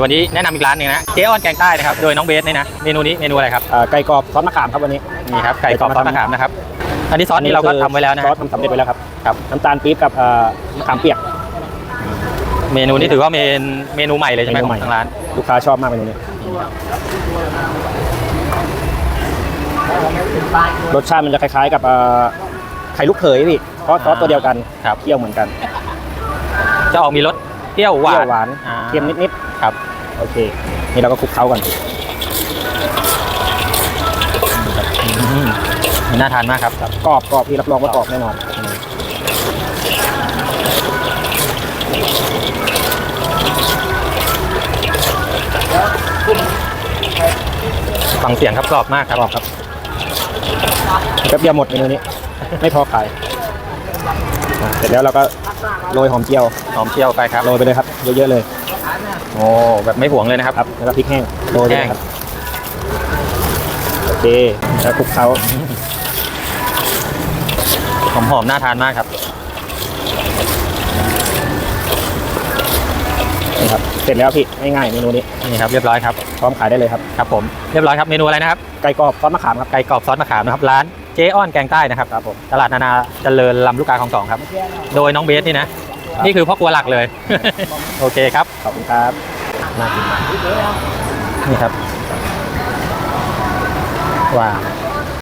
วันนี้แนะนำอีกร้านหนึ่งนะเจ๊อ้อนแกงใต้นะครับโดยน้องเบสนี่นะเมนูนี้เมนูอะไรครับอ่าไก่กรอบซอสมะขามครับวันนี้นี่ครับไก่กรอบซอสมะขามนะครับอันนี้ซอสนี่เราก็ทำไว้แล้วนะซคอรัสบทำสำเร็จไว้แล้วครับครับน้ำตาลปี๊บกับอ่ามะขามเปียก เมนูนี้ถือว่าเป็นเมนูใหม่เลยใช่ไหมเมนูขใหม่องทางร้าน ลูกค้าชอบมากเมนูนี้รสชาติมันจะคล้าย ๆ กับอ่าไข่ลูกเขยพี่เพราะซอสตัวเดียวกันครับเคี่ยวเหมือนกัน จะออกมีรส เปรี้ยวหเปวารี้ยนวหวานอ่าเค็มนิดครับๆโอเค นี่เราก็คลุกเคล้าก่อนอืมน่าทานมากครับครับกรอบกรอบพี่รับรองว่ากรอบแน่นอนฟังเสียงครับกรอบมากครับกรอบครับแป๊บเดียวหมดเมนูนี้ ไม่พอขาย อะเสร็จแล้วเราก็โรยหอมเจียวหอมเจียวไปครับโรยไปเลยครับเยอะๆเลยโอ้แบบไม่ห่วงเลยนะครับ ครับแล้วก็พริกแห้งโรยไปเลยครับโอเคแล้วคลุกเคล้าหอมๆน่าทานมากครับนี่ครับ เสร็จแล้วพี่ง่ายๆเมนูนี้นี่ครับเรียบร้อยครับพร้อมขายได้เลยครับครับผมเรียบร้อยครับเมนูอะไรนะครับไก่กรอบซอสมะขามครับไก่กรอบซอสมะขามนะครับร้าน เจ๊อ้อนแกงใต้นะครับครับผมตลาดนานาเจริญลำลูกกาของสองครับ โดยน้องเบสนี่นะ นี่คือพ่อครัวหลักเลย โอเคครับ ขอบคุณครับน่ากินมากนี่ครับว้าว